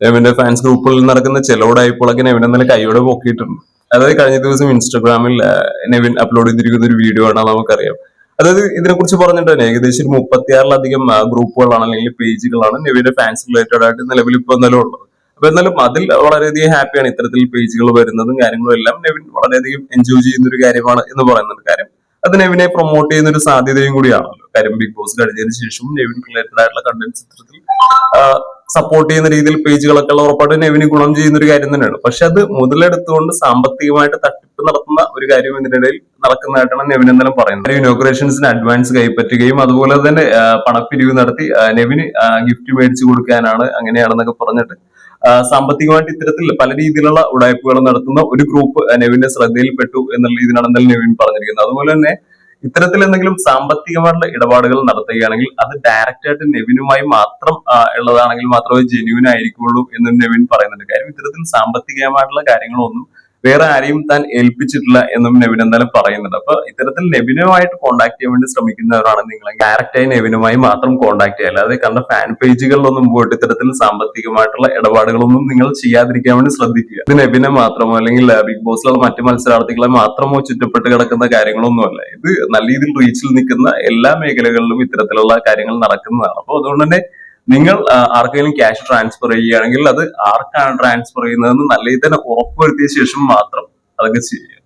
നെവിന്റെ fans ഗ്രൂപ്പുകളിൽ നടക്കുന്ന ചില ഉടായ്പകളൊക്കെ നെവിൻ എന്നാലും കൈയോടെ പൊക്കിയിട്ടുണ്ട്. അതായത് കഴിഞ്ഞ ദിവസം ഇൻസ്റ്റാഗ്രാമിൽ നെവിൻ അപ്ലോഡ് ചെയ്തിരിക്കുന്ന ഒരു വീഡിയോ ആണ് നമുക്കറിയാം. അതായത് ഇതിനെ കുറിച്ച് പറഞ്ഞിട്ട് തന്നെ ഏകദേശം ഒരു മുപ്പത്തിയാറിലധികം ഗ്രൂപ്പുകളാണ് അല്ലെങ്കിൽ പേജുകളാണ് നെവിന്റെ ഫാൻസ് റിലേറ്റഡ് ആയിട്ട് നിലവിൽ ഇപ്പോൾ എന്നാലും ഉള്ളത്. അപ്പൊ എന്നാലും അതിൽ വളരെയധികം ഹാപ്പിയാണ് ഇത്തരത്തിൽ പേജുകൾ വരുന്നതും കാര്യങ്ങളും എല്ലാം നെവിൻ വളരെയധികം എൻജോയ് ചെയ്യുന്ന ഒരു കാര്യമാണ് എന്ന് പറയുന്നുണ്ട് കാര്യം. അത് നെവിനെ പ്രൊമോട്ട് ചെയ്യുന്ന ഒരു സാധ്യതയും കൂടിയാണല്ലോ കാര്യം ബിഗ് ബോസ് കഴിഞ്ഞതിന് ശേഷം നെവിൻ റിലേറ്റഡ് ആയിട്ടുള്ള കണ്ടന്റ് ചിത്രത്തിൽ സപ്പോർട്ട് ചെയ്യുന്ന രീതിയിൽ പേജുകളൊക്കെ ഉള്ള ഉറപ്പായിട്ട് നെവിന് ഗുണം ചെയ്യുന്ന ഒരു കാര്യം തന്നെയാണ്. പക്ഷെ അത് മുതലെടുത്തുകൊണ്ട് സാമ്പത്തികമായിട്ട് തട്ടിപ്പ് നടത്തുന്ന ഒരു കാര്യം ഇതിനിടയിൽ നടക്കുന്നതായിട്ടാണ് നെവിൻ എന്നാലും പറയുന്നത്. ഇനോഗ്രേഷൻസിന് അഡ്വാൻസ് കൈപ്പറ്റുകയും അതുപോലെ തന്നെ പണപ്പിരിവ് നടത്തി നെവിന് ഗിഫ്റ്റ് മേടിച്ചു കൊടുക്കാനാണ് അങ്ങനെയാണെന്നൊക്കെ പറഞ്ഞിട്ട് സാമ്പത്തികമായിട്ട് ഇത്തരത്തിൽ പല രീതിയിലുള്ള ഉടായ്പകൾ നടത്തുന്ന ഒരു ഗ്രൂപ്പ് നെവിന്റെ ശ്രദ്ധയിൽപ്പെട്ടു എന്നുള്ള രീതിയിലാണ് എന്തായാലും നെവിൻ പറഞ്ഞിരിക്കുന്നത്. അതുപോലെ തന്നെ ഇത്തരത്തിൽ എന്തെങ്കിലും സാമ്പത്തികമായിട്ടുള്ള ഇടപാടുകൾ നടത്തുകയാണെങ്കിൽ അത് ഡയറക്റ്റ് ആയിട്ട് നെവിനുമായി മാത്രം ഉള്ളതാണെങ്കിൽ മാത്രമേ ജെന്യൂൻ ആയിരിക്കുള്ളൂ എന്ന് നെവിൻ പറയുന്നുണ്ട്. കാര്യം ഇത്തരത്തിൽ സാമ്പത്തികമായിട്ടുള്ള കാര്യങ്ങളൊന്നും വേറെ ആരെയും താൻ ഏൽപ്പിച്ചിട്ടില്ല എന്നും നെവിൻ എന്തായാലും പറയുന്നുണ്ട്. അപ്പൊ ഇത്തരത്തിൽ നെവിനുമായിട്ട് കോൺടാക്ട് ചെയ്യാൻ വേണ്ടി ശ്രമിക്കുന്നവരാണ് നിങ്ങൾ ഡയറക്റ്റായി നെവിനുമായി മാത്രം കോൺടാക്ട് ചെയ്യുക. അല്ലാതെ കണ്ട ഫാൻ പേജുകളിലൊന്നും പോയിട്ട് ഇത്തരത്തിൽ സാമ്പത്തികമായിട്ടുള്ള ഇടപാടുകളൊന്നും നിങ്ങൾ ചെയ്യാതിരിക്കാൻ വേണ്ടി ശ്രദ്ധിക്കുക. ഇത് നെവിനെ മാത്രമോ അല്ലെങ്കിൽ ബിഗ് ബോസിലുള്ള മറ്റു മത്സരാർത്ഥികളെ മാത്രമോ ചുറ്റപ്പെട്ട് കിടക്കുന്ന കാര്യങ്ങളൊന്നുമല്ല. ഇത് നല്ല രീതിയിൽ റീച്ചിൽ നിൽക്കുന്ന എല്ലാ മേഖലകളിലും ഇത്തരത്തിലുള്ള കാര്യങ്ങൾ നടക്കുന്നതാണ്. അപ്പോൾ അതുകൊണ്ട് തന്നെ നിങ്ങൾ ആർക്കെങ്കിലും ക്യാഷ് ട്രാൻസ്ഫർ ചെയ്യുകയാണെങ്കിൽ അത് ആർക്കാണ് ട്രാൻസ്ഫർ ചെയ്യുന്നതെന്ന് നല്ല രീതിയിൽ തന്നെ ഉറപ്പുവരുത്തിയ ശേഷം മാത്രം അതൊക്കെ ചെയ്യുക.